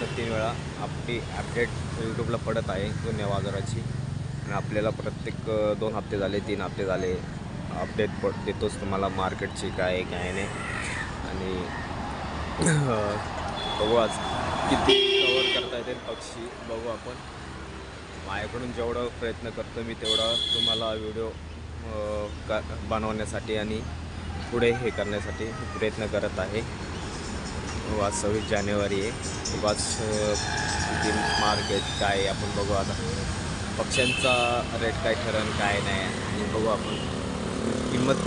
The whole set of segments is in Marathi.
तर तीन वेळा आपली अपडेट यूट्यूबला पडत आहे जुन्या बाजाराची. आणि आपल्याला प्रत्येक दोन हप्ते झाले तीन हप्ते झाले. अपडेट पड देतोच तुम्हाला मार्केटची काय आहे काय नाही. आणि बघू आज किती कवर करता येते पक्षी बघू आपण. माझ्याकडून जेवढा प्रयत्न करतो मी तेवढा तुम्हाला व्हिडिओ का बनवण्यासाठी आणि पुढे हे करण्यासाठी प्रयत्न करत आहे. आज सव्वीस जानेवारी आहे. उगाच किती मार्केट काय आहे आपण बघू आता. पक्ष्यांचा रेट काय ठरण काय नाही आणि बघू आपण. किंमत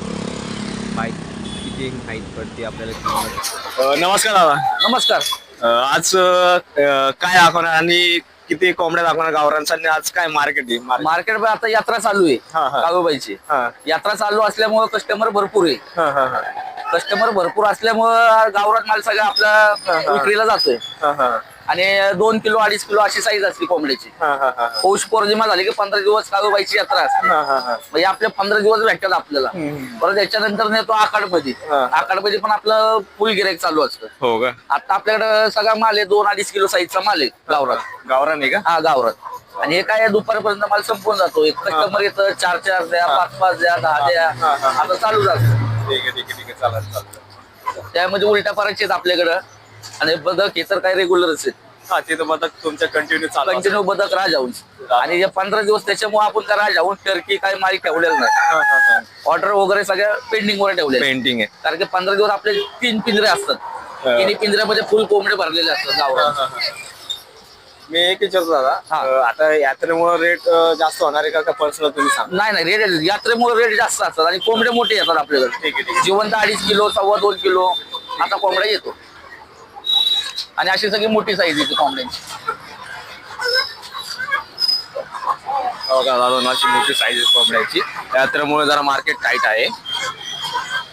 माहीत किती माहीत पडते आपल्याला किंमत. नमस्कार दादा. नमस्कार. आज काय दाखवणार आणि किती कोंबड्या दाखवणार गावरांचा आणि आज काय मार्केट आहे? मार्केटमध्ये आता यात्रा चालू आहे. हा, हा. काळूबाईची हा. यात्रा चालू असल्यामुळे कस्टमर भरपूर आहे. हा हा हा. कस्टमर भरपूर असल्यामुळं गावरान माल सगळा आपला विक्रीला जातोय. आणि दोन किलो अडीच किलो अशी साईज असते कोंबड्याची. हा हा हा पौष पौर्णिमा झाली की पंधरा दिवस काळूबाईची यात्रा असते. हा हा हा. म्हणजे आपले पंधरा दिवस भेटतात आपल्याला. परत याच्यानंतर नेतो आखाडमध्ये. आखाडमध्ये पण आपलं फुल गिराईक चालू असतं. हो आता आपल्याकडे सगळा माल आहे दोन अडीच किलो साईजचा माल आहे गावरात गावरान. आहे का? हा गावरात आणि हे काय दुपारपर्यंत माल संपून जातो. एक कस्टमर येतं चार चार द्या पाच पाच द्या दहा द्या. आता चालू जातं ठीक आहे ठीक आहे ठीक आहे. चालेल चालेल. त्यामध्ये उलट्या पारायचे आहेत आपल्याकडं. आणि बदक हे तर काय रेग्युलरच आहे हा ते तर मग तुमच्या कंटिन्यू चालू. कंटिन्यू बदक राजाहून. आणि हे पंधरा दिवस त्याच्यामुळे आपण त्या राजाहून टर्की काय माल ठेवलेलं नाही. ऑर्डर वगैरे सगळ्या पेंडिंग वर ठेवले पेंटिंग आहे. कारण की पंधरा दिवस आपले तीन पिंजरे असतात. तिन्ही पिंजऱ्यामध्ये फुल कोंबडे भरलेले असतात हा. मी एक विचारतो दादा हा. अं, आता यात्रेमुळे रेट जास्त होणार आहे का? का पर्सनल तुम्ही सांग. नाही नाही रेट यात्रेमुळे रेट जास्त असतात आणि कोंबडे मोठे येतात आपल्याकडे. ठीक आहे ठीक जिवंत अडीच किलो सव्वा दोन किलो आता कोंबडा येतो. आणि अशी सगळी मोठी साईज येते कोंबड्यांची. हो का दादा? अशी मोठी साईज आहे कोंबड्याची. यात्रेमुळे जरा मार्केट टाईट आहे.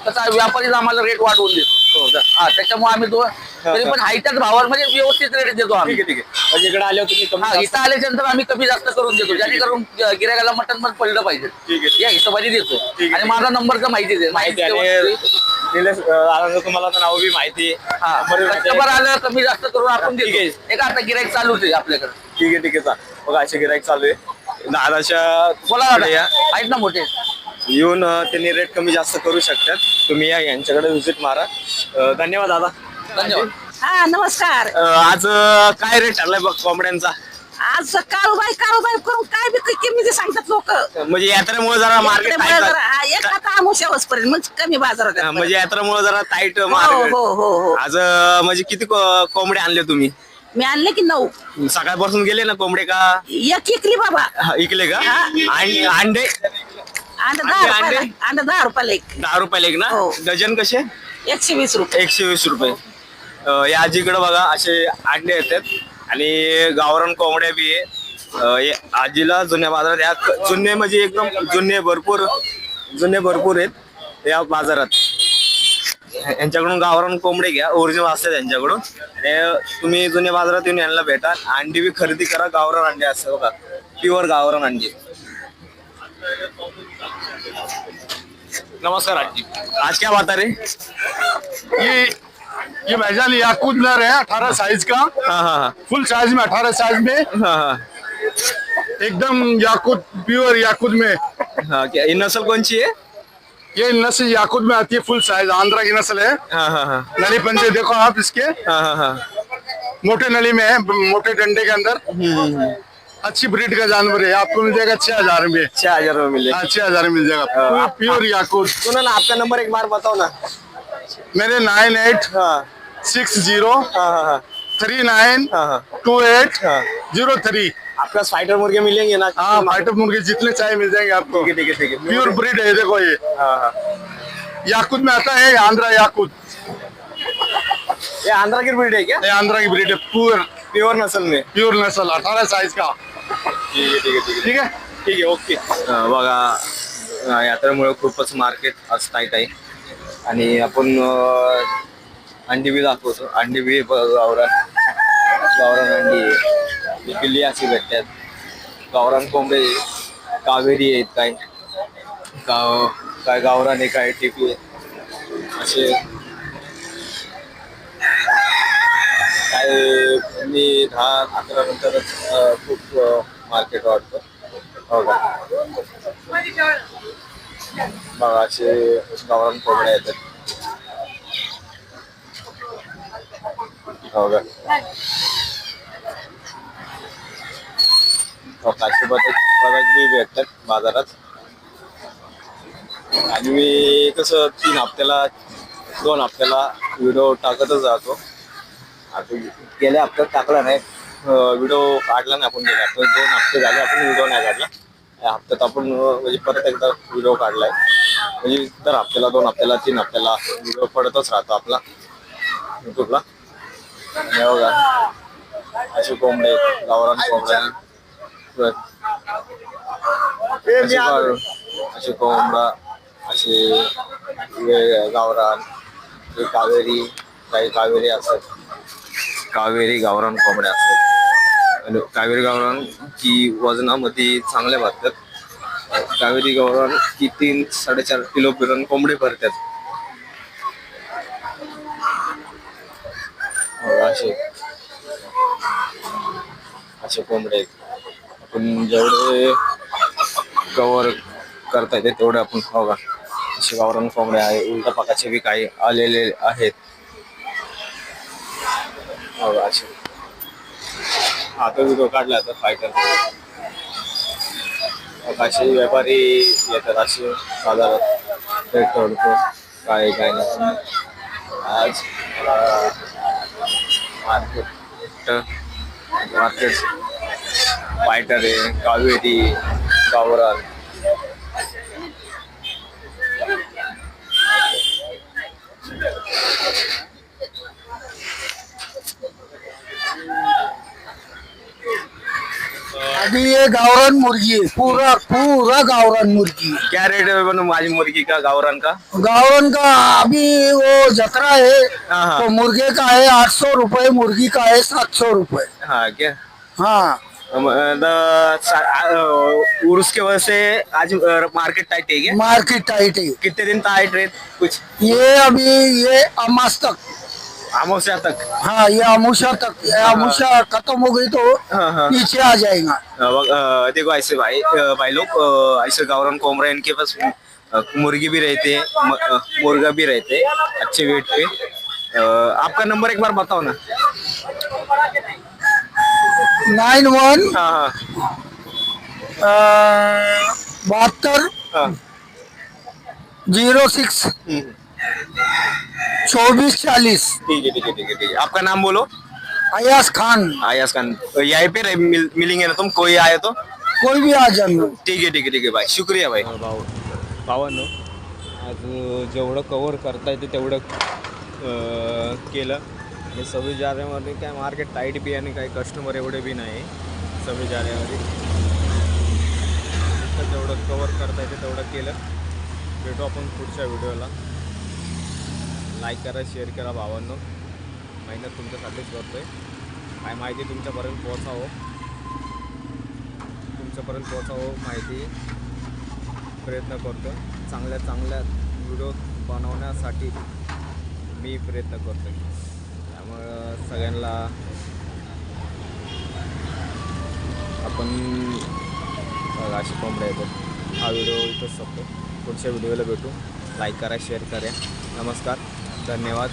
आहे, व्यापारीच आम्हाला रेट वाढवून देतो. हो का हा त्याच्यामुळे आम्ही तो तरी पण हायच्याच भावावर म्हणजे व्यवस्थित रेट देतो आम्ही. ठीक आहे ठीक आहे. म्हणजे इकडे आल्यावर तुम्ही कमी हा जास्त- इथं आल्याच्यानंतर आम्ही कमी जास्त करून देतो जेणेकरून गिरायकाला मटन पण पडलं पाहिजे. ठीक आहे. या हिशोबाने देतो. आहे. आणि माझा नंबर तर माहिती दे माहिती माहिती आणि व्यवस्थित. निलेश अं, दादांचं तुम्हाला तर नाव बी माहिती आहे. हा नंबर बी माहिती आहे. कस्टमर आलं कमी जास्त करून आपण ठीक आहे. देतो. एक आता गिरायक चालूच आहे आपल्याकडे. ठीक आहे ठीक आहे. बघा असे गिराईक चालू आहे. दादाच्या बोला. या. आहेत ना मोठे? येऊन त्यांनी रेट कमी जास्त करू शकतात. तुम्ही या यांच्याकडे व्हिजिट मारा. अं, धन्यवाद दादा. धन्यवाद. हा नमस्कार. अं, आज अं, काय रेट ठरलाय बघ कोंबड्यांचा? आज काळूबाई काळूबाई करून काय बी किमती सांगतात लोक? म्हणजे यात्रेमुळे जरा मार्केट एक आता आमुष्या पर्यंत म्हणजे कमी बाजारात. म्हणजे यात्रेमुळे जरा टाईट हो मार्केट हो हो हो. आज अं, म्हणजे किती को- कोंबडे आणले तुम्ही? मी आणले की नऊ. सकाळपासून गेले ना कोंबडे का? एक इकली बाबा. हा, इकले का. आणि अंडे? अंडा दहा रुपयाला अंडे? अंडा दहा रुपयाला एक. दहा रुपयाला एक ना? हो. डझन कसे? एकशे वीस रुपये. एकशे वीस रुपये. अं, या आजीकडे बघा असे अंडे येतात. आणि गावरान कोंबड्या बी आहे. अं, या आजीला जुन्या बाजारात या क- जुने म्हणजे एकदम जुने भरपूर जुने भरपूर आहेत या बाजारात. यांच्याकडून गावरान कोंबडे घ्या. ओरिजिनल असतात त्यांच्याकडून आणि तुम्ही जुन्या बाजारात येऊन यांना भेटा. अंडी बी खरेदी करा. गावरान अंडे असतात बघा. प्युअर गावरान अंडी. नमस्कार आजी आज क्या बात रे? ये ये भैजान याकूत नर है अठारह साइज़ का। हाँ हाँ हाँ। फुल साइज़ में अठारह साइज़ में। हाँ हाँ। एकदम याकूत प्योर याकूत में। हाँ क्या ये नस्ल कौन सी है? ये नस्ल याकूत में आती है फुल साइज़ आंध्रा की नस्ल है। हाँ हाँ हाँ। नली पंजे देखो आप इसके। हाँ हाँ हाँ। मोटे नली में है मोटे डंडे के अंदर। अच्छी ब्रीड का जानवर है आपको मिल जाएगा छह हज़ार में। छह हज़ार में मिले हाँ छह हज़ार में मिल जाएगा। प्योर याकूत सुनो ना आपका नंबर एक बार बताओ ना। मेरे नाइन एट हाँ। सिक्स ज़ीरो हाँ हाँ हाँ। थ्री नाइन हाँ हाँ। टू एट हाँ। Zero three. आपका फाइटर मुर्गे मिलेंगे ना? हाँ फाइटर मुर्गे जितने चाहे मिल जाएँगे आपको। ठीक है ठीक है है। प्योर ब्रीड है देखो ये। हाँ हाँ। याकूत में आता है आंध्रा याकूत ये आंध्रा की ब्रीड है क्या? ये आंध्रा की ब्रीड है प्योर प्योर नस्ल में। प्योर नस्ल अठारह साइज़ का। ठीक है ठीक है ठीक है ठीक आहे ओके. बघा अं, यात्रेमुळे खूपच मार्केट आज टाईट आहे. आणि आपण अं, अंडी बी दाखवतो. अंडी बी ब- गावरान. गावरान अंडी आहे. ही पिल्ली अशी भेटतात. गावरान कोंबडे कावेरी आहेत काय गाव काय गावरान आहे काय टिपी आहे. असे काय मी दहा अकरा नंतरच खूप मार्केट वाटतो हो का? मग असे गावरान कोंबड्या येतात. हो का? काशी बदक बदक बी भेटतात बाजारात. आणि मी कसं तीन हप्त्याला दोन हप्त्याला व्हिडिओ टाकतच राहतो. आता गेल्या हप्त्यात टाकला नाही. व्हिडिओ काढला नाही आपण गेल्या हप्त्यात. दोन हप्ते झाले आपण व्हिडिओ नाही काढला. या हप्त्यात आपण म्हणजे परत एकदा व्हिडिओ काढलाय. म्हणजे दर हप्त्याला दोन हप्त्याला तीन हप्त्याला व्हिडिओ पडतच राहतो आपला. युट्यूबला. बघा असे कोंबडे गावरान कोंबड्या असे कोंबडा असे गावरान कावेरी काही कावेरी असतात. कावेरी गावरान कोंबड्या असतात कावेरी गावरान की वजनामध्ये चांगल्या भरतात. कावेरी गावरान की तीन साडेचार किलो पर्यंत कोंबडे भरतात. हो, असे. असे कोंबडे आहेत. आपण जेवढे कव्हर करता येते तेवढे आपण खाऊ का असे गावरान कोंबडे आहे. उलटा पाकाचे बी काही आलेले आहेत. हो असे आता व्हिडिओ काढला तर फायटर असे व्यापारी येतात असे बाजारात रेट ठेवतो काय काय नाही. आज मार्केट मार्केट फायटर आहे कावेरी गावरान. अभी ये गावरान मुर्गी पूरा पूरा गावरान मुर्गी क्या रेट है बनू माझी मुर्गी का गावरान का? गावरान का अभी वो जतरा है हाँ हाँ. तो मुर्गे का है आठ सौ रुपए मुर्गी का है सात सौ रुपए हाँ क्या? हाँ. अम, सा- उर्स के वजह से आज मार्केट टाइट है क्या? मार्केट टाइट है कितने दिन टाइट रहे कुछ? ये अभी ये अमास तक. अमावस्या तक हाँ ये अमुषा तक ये अमुषा खत्म हो गई तो पीछे आ जाएगा देखो ऐसे भाई भाई लोग ऐसे गावरान कोमरा इनके पास मुर्गी भी रहते हैं मुर्गा भी रहते हैं अच्छे वेट पे आपका नंबर एक बार बताओ ना नाइन वन बहत्तर ज़ीरो सिक्स चौबीस चालीस. ठीक है ठीक है ठीक है ठीक है आपका नाम बोलो. अयास खान. आयास खान. यहीं पे रह- मिल, मिलेंगे ना तुम? कोई आए तो? कोई भी आ जाना ठीक आहे ठीक आहे ठीक आहे भाई. शुक्रिया भाई. भावांनो आज जेवढं कवर करता येते तेवढं अं, केलं. आणि सव्वीस जानेवारी काय मार्केट टाईट बी आणि काही कस्टमर एवढे बी नाही. सव्वीस जानेवारी. तर जेवढं कवर करता येते तेवढं केलं. भेटू आपण पुढच्या व्हिडिओला लाईक करा शेअर करा भावांनो. मेहनत तुमच्यासाठीच करतोय. काय माहिती तुमच्यापर्यंत पोहोचावं. तुमच्यापर्यंत पोहोचावं माहिती. प्रयत्न करतो चांगल्या चांगल्या व्हिडिओ बनवण्यासाठी मी प्रयत्न करतो त्यामुळं सगळ्यांना आपण अशी कोंबड्या येतो हा व्हिडिओ इथंच संपतो. पुढच्या व्हिडिओला भेटू. लाईक करा शेअर करा. नमस्कार. धन्यवाद.